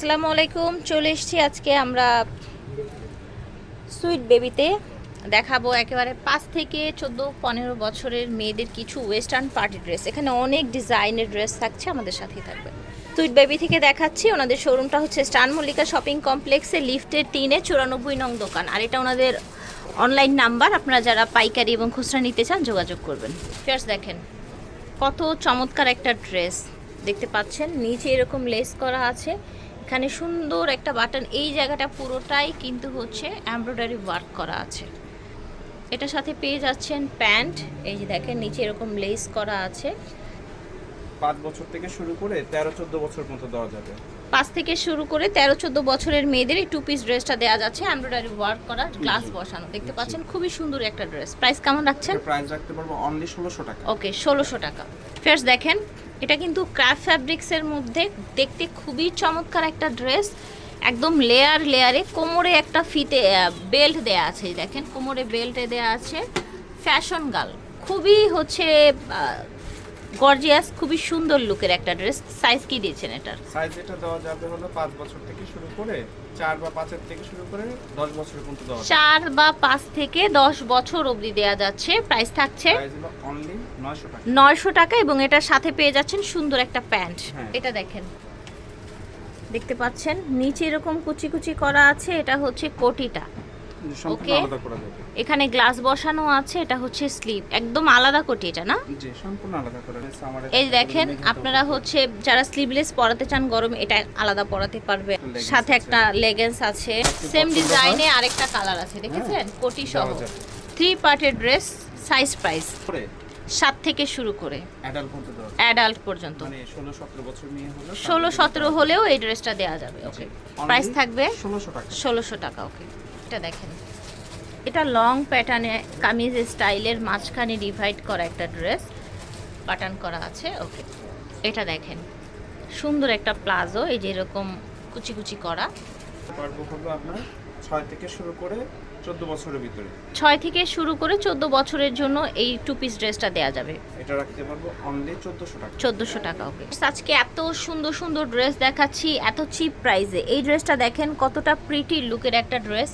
আসসালামু আলাইকুম, চলে এসেছি আজকে আমরা সুইট বেবিতে। দেখাবো একেবারে পাঁচ থেকে চোদ্দ, পনেরো বছরের মেয়েদের কিছু ওয়েস্টার্ন পার্টি ড্রেস এখানে অনেক ডিজাইনের ড্রেস থাকছে, আমাদের সাথেই থাকবে। সুইট বেবি থেকে দেখাচ্ছি, ওনাদের শোরুমটা হচ্ছে স্টান মল্লিকা শপিং কমপ্লেক্সে লিফটের তিনে চুরানব্বই নং দোকান। আর এটা ওনাদের অনলাইন নাম্বার আপনারা যারা পাইকারি এবং খুচরা নিতে চান যোগাযোগ করবেন। ফার্স্ট দেখেন, কত চমৎকার একটা ড্রেস দেখতে পাচ্ছেন, নিচে এরকম লেস করা আছে। এখানে সুন্দর একটা বাটন এই জায়গাটা পুরোটাই কিন্তু হচ্ছে এমব্রয়ডারি ওয়ার্ক করা আছে। এটার সাথে পেয়ে যাচ্ছেন প্যান্ট এই যে দেখেন নিচে এরকম লেস করা আছে। পাঁচ বছর থেকে শুরু করে তেরো চোদ্দ বছর পর্যন্ত দেওয়া যাবে। পাঁচ থেকে শুরু করে তেরো চোদ্দ বছরের মেয়েদের এই টু পিস ড্রেসটা দেওয়া যাচ্ছে এমব্রয়ডারি ওয়ার্ক করা গ্লাস বসানো। দেখতে পাচ্ছেন খুবই সুন্দর একটা ড্রেস প্রাইস কেমন রাখছেন? প্রাইস রাখতে পারব অনলি ষোলোশো টাকা। ওকে ষোলোশো টাকা। ফার্স্ট দেখেন এটা কিন্তু ক্রাফট ফ্যাব্রিক্সের মধ্যে দেখতে খুবই চমৎকার একটা ড্রেস একদম লেয়ার লেয়ারে কোমরে একটা ফিতে বেল্ট দেয়া আছে দেখেন, কোমরে বেল্টে দেয়া আছে ফ্যাশন গাল খুবই হচ্ছে গর্জিয়াস খুবই সুন্দর লুকের একটা ড্রেস। সাইজ কি দিয়েছেন এটার? সাইজ এটা দেওয়া যাবে হলো পাঁচ বছর থেকে শুরু করে চার বা পাঁচের থেকে শুরু করে দশ বছর পর্যন্ত দেওয়া যাবে। চার বা পাঁচ থেকে দশ বছর অবধি দেয়া যাচ্ছে। প্রাইস থাকছে অনলি নয়শো টাকা। নয়শো টাকা এবং এটার সাথে পেয়ে যাচ্ছেন সুন্দর একটা প্যান্ট। হ্যাঁ। এটা দেখেন। দেখতে পাচ্ছেন নিচে এরকম কুচি কুচি করা আছে এটা হচ্ছে কোটিটা। যাবে। এখানে গ্লাস বসানো আছে এটা হচ্ছে স্লিপ একদম আলাদা কোটি এটা না? জি সম্পূর্ণ আলাদা করা এই দেখেন আপনারা হচ্ছে যারা স্লিভলেস পরাতে চান গরম এটা আলাদা পরাতে পারবে। সাথে একটা লেগেন্স আছে। সেম ডিজাইনে আরেকটা কালার আছে দেখেছেন? কোটি সহ। থ্রি পার্টের ড্রেস সাইজ প্রাইস সাত থেকে শুরু করে। অ্যাডাল্ট পর্যন্ত মানে ষোলো সতেরো হলেও এই ড্রেসটা দেওয়া যাবে ওকে প্রাইস থাকবে ষোলোশো টাকা। ওকে এটা দেখেন। এটা লং প্যাটার্নে কামিজ স্টাইলের মাঝখানে ডিভাইড করা একটা ড্রেস প্যাটার্ন করা আছে ওকে এটা দেখেন, সুন্দর একটা প্লাজো, এই যে এরকম কুচি কুচি করা। ছয় থেকে শুরু করে চোদ্দ বছরের ভিতরে। ছয় থেকে শুরু করে চোদ্দ বছরের জন্য এই টু পিস ড্রেসটা দেওয়া যাবে। এটা রাখতে পারব অনলি চোদ্দোশো টাকা। চোদ্দোশো টাকা ওকে আজকে এত সুন্দর সুন্দর ড্রেস দেখাচ্ছি এত চিপ প্রাইসে এই ড্রেসটা দেখেন কতটা প্রিটি লুকের একটা ড্রেস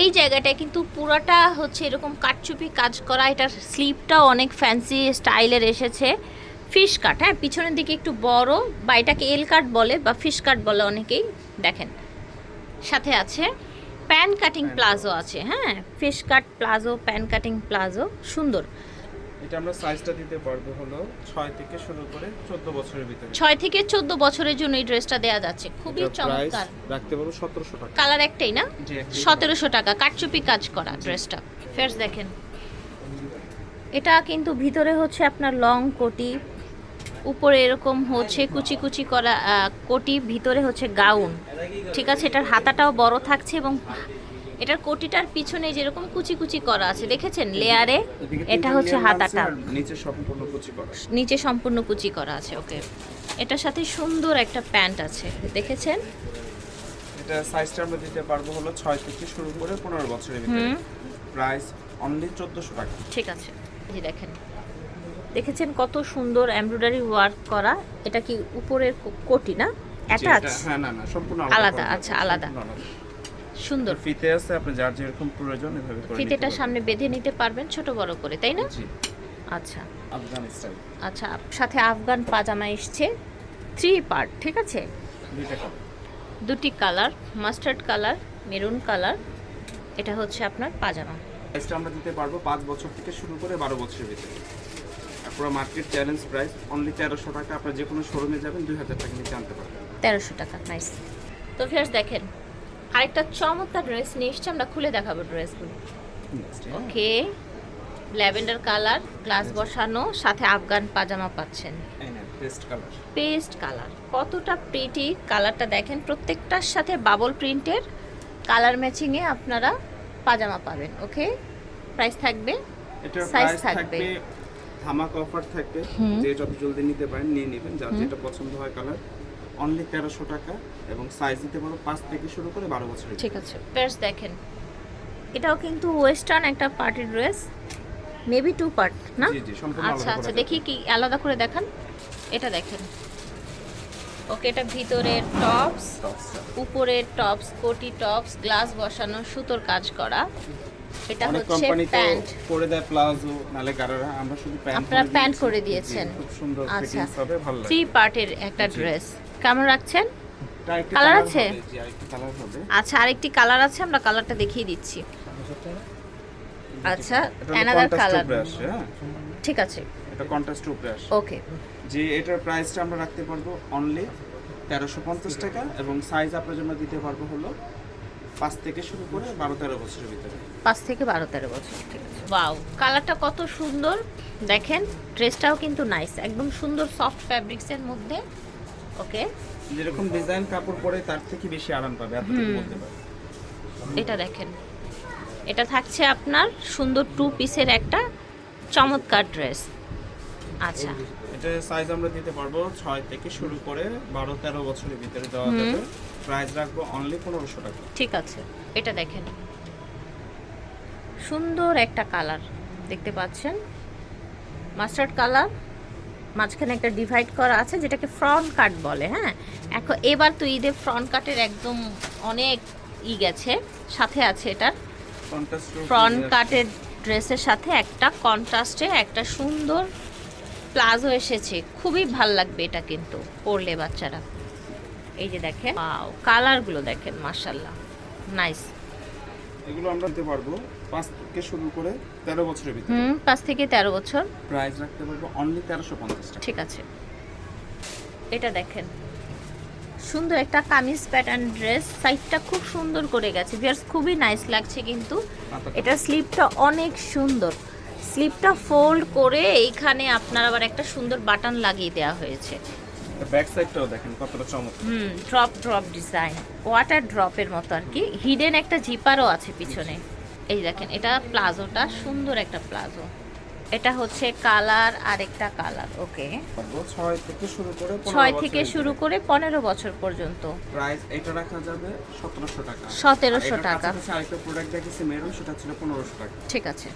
এই জায়গাটায় কিন্তু পুরোটা হচ্ছে এরকম কাটচুপি কাজ করা। এটার স্লিপটাও অনেক ফ্যান্সি স্টাইলের এসেছে। ফিশ কাট হ্যাঁ পিছনের দিকে একটু বড় বা এটাকে এল কাট বলে বা ফিশ কাট বলে অনেকেই দেখেন। সাথে আছে প্যান কাটিং প্লাজো আছে হ্যাঁ? Fish cut palazzo pan cutting palazzo সুন্দর। এটা আমরা সাইজটা দিতে পারব হলো ছয় থেকে শুরু করে চোদ্দ বছরের ভিতরে। ছয় থেকে চোদ্দ বছরের জন্য এই ড্রেসটা দেওয়া যাচ্ছে। খুবই চমৎকার। রাখতে পারব সতেরোশো টাকা। কালার একটাই না? জি, একটাই সতেরোশো টাকা কাটচুপি কাজ করা ড্রেসটা। ফেরস দেখেন। এটা কিন্তু ভিতরে হচ্ছে আপনার লং কোটি উপরে এরকম হচ্ছে কুচি কুচি করা কোটি ভিতরে হচ্ছে গাউন। ঠিক আছে? এটার হাতাটাও বড় থাকছে এবং এটার কোটিটার পিছনে যেরকম কুচি কুচি করা আছে দেখেছেন? লেয়ারে এটা হচ্ছে হাতাটা। নিচে সম্পূর্ণ কুচি করা নিচে সম্পূর্ণ কুচি করা আছে ওকে। এটার সাথে সুন্দর একটা প্যান্ট আছে দেখেছেন? এটা সাইজটা আমরা দিতে পারব হলো ছয় থেকে শুরু করে পনেরো বছরের ভিতরে। প্রাইস অনলি চোদ্দোশো টাকা। ঠিক আছে। এই দেখেন দেখেছেন কত সুন্দর এমব্রয়ডারি ওয়ার্ক করা? এটা কি উপরের কোটি না? অ্যাটাচ হ্যাঁ না না সম্পূর্ণ আলাদা, আচ্ছা, আলাদা। সুন্দর। ফিতে আছে আপনি যার যেরকম প্রয়োজন এভাবে করে ফিতেটা সামনে বেঁধে নিতে পারবেন ছোট বড় করে তাই না? জি। আচ্ছা। আফগান স্টাইল। আচ্ছা সাথে আফগান পাজামা এসছে। থ্রি পার্ট ঠিক আছে? দুটি colour mustard colour maroon colour এটা হচ্ছে আপনার পাজামা। আমরা দিতে পারব পাঁচ বছর থেকে শুরু করে বারো বছরের ভিতরে। পুরো মার্কেট চ্যালেঞ্জ প্রাইস অনলি তেরোশো টাকা আপনার যে কোনো শোরুমে যাবেন দুই হাজার টাকা নিচে আনতে পারবেন। তেরোশো টাকা নাইস তো ফেরস দেখেন আরেকটা চমৎকার ড্রেস নিয়ে এসছে আমরা খুলে দেখাবো ড্রেসগুলো ওকে ল্যাভেন্ডার কালার গ্লাস বসানো সাথে আফগান পাজামা পাচ্ছেন। পেস্ট কালার কতটা প্রিটি কালারটা দেখেন প্রত্যেকটার সাথে বাবল প্রিন্টের কালার ম্যাচিংয়ে আপনারা পাজামা পাবেন ওকে প্রাইস থাকবে প্রাইস থাকবে। ধামাক অফার থাকবে যে যত জলদি নিতে পারেন নিয়ে নেবেন যার যেটা পছন্দ হয় কালার অনলি তেরোশো টাকা এবং সাইজ দিতে পারো পাঁচ থেকে শুরু করে বারো বছর ঠিক আছে প্রাইস দেখেন। এটাও কিন্তু ওয়েস্টার্ন একটা party dress maybe two part না? জি জি সম্পূর্ণ আচ্ছা আচ্ছা দেখি কি আলাদা করে দেখান। এটা দেখেন। ওকে এটা ভিতরের টপস উপরের টপস কোটি টপস গ্লাস বসানো সুতোর কাজ করা। এটা হচ্ছে প্যান্ট। করে দেয় প্লাজো নালে গারারা আমরা শুধু প্যান্ট আপনারা প্যান্ট করে দিয়েছেন। খুব সুন্দর আচ্ছা। ফিটিংস হবে ভালো লাগে থ্রি পার্টের একটা ড্রেস কেমন রাখছেন? কালার আছে? আচ্ছা আরেকটি কালার আছে আমরা কালারটা দেখিয়ে দিচ্ছি। আচ্ছা অ্যানাদার কালার হ্যাঁ। ঠিক আছে। এটা কন্ট্রাস্ট উপরে আসে ওকে যে এটার প্রাইসটা আমরা রাখতে পারব অনলি তেরোশো পঞ্চাশ টাকা এবং সাইজ আপনার জন্য দিতে পারব হলো পাঁচ থেকে শুরু করে বারো তেরো বছরের ভিতরে। পাঁচ থেকে বারো তেরো বছর ঠিক আছে। ওয়াও কালারটা কত সুন্দর। দেখেন ড্রেসটাও কিন্তু নাইস একদম সুন্দর সফট ফ্যাব্রিক্সের মধ্যে ওকে যেরকম ডিজাইন কাপড় পরে তার থেকে বেশি আরাম পাবে এতটুকু বলতে পারি। এটা দেখেন এটা থাকছে আপনার সুন্দর টু পিসের একটা চমৎকার ড্রেস আচ্ছা। এটা সাইজ আমরা দিতে পারব ছয় থেকে শুরু করে বারো তেরো বছরের ভিতরে দেওয়া যাবে। প্রাইস রাখব অনলি পনেরোশো টাকা। ঠিক আছে এটা দেখেন। সুন্দর একটা কালার দেখতে পাচ্ছেন। মাস্টার্ড কালার মাঝখানে একটা ডিভাইড করা আছে যেটাকে ফ্রন্ট কাট বলে হ্যাঁ? এখন এবার তো ঈদে ফ্রন্ট কাটের একদম অনেক ই গেছে সাথে আছে এটার। ফ্রন্ট কাটের ড্রেসের সাথে একটা কন্ট্রাস্টে একটা সুন্দর প্লাজো এসেছে। খুবই ভালো লাগবে এটা কিন্তু পরলে বাচ্চারা। এই যে দেখেন কালারগুলো দেখেন মাশাল্লাহ নাইস। এগুলো আমরা দিতে পারব পাঁচ থেকে শুরু করে তেরো বছরের ভিতরে। হুম পাঁচ থেকে তেরো বছর। প্রাইস রাখতে পারব অনলি তেরোশো পঞ্চাশ টাকা। ঠিক আছে। এটা দেখেন সুন্দর একটা কামিজ প্যাটার্ন ড্রেস সাইডটা খুব সুন্দর করে গেছে। ভিয়ার্স খুবই নাইস লাগছে কিন্তু। এটা স্লিপটা অনেক সুন্দর। স্লিপটা ফোল্ড করে এইখানে আপনার আবার একটা সুন্দর বাটন লাগিয়ে দেওয়া হয়েছে। ব্যাক সাইডটাও দেখেন কতটা চমৎকার। হুম ড্রপ ড্রপ ডিজাইন ওয়াটার ড্রপের মতো আর কি। হিডেন একটা জিপারও আছে পিছনে। এই দেখেন এটা প্লাজোটা সুন্দর একটা প্লাজো। এটা হচ্ছে কালার আর একটা কালার ওকে। ছয় থেকে শুরু করে ছয় থেকে শুরু করে পনেরো বছর পর্যন্ত। প্রাইস এটা রাখা যাবে সতেরোশো টাকা। 1700 টাকা। আরেকটা প্রোডাক্ট দেখেছি মেরুন সেটা ছিল পনেরোশো টাকা। ঠিক আছে।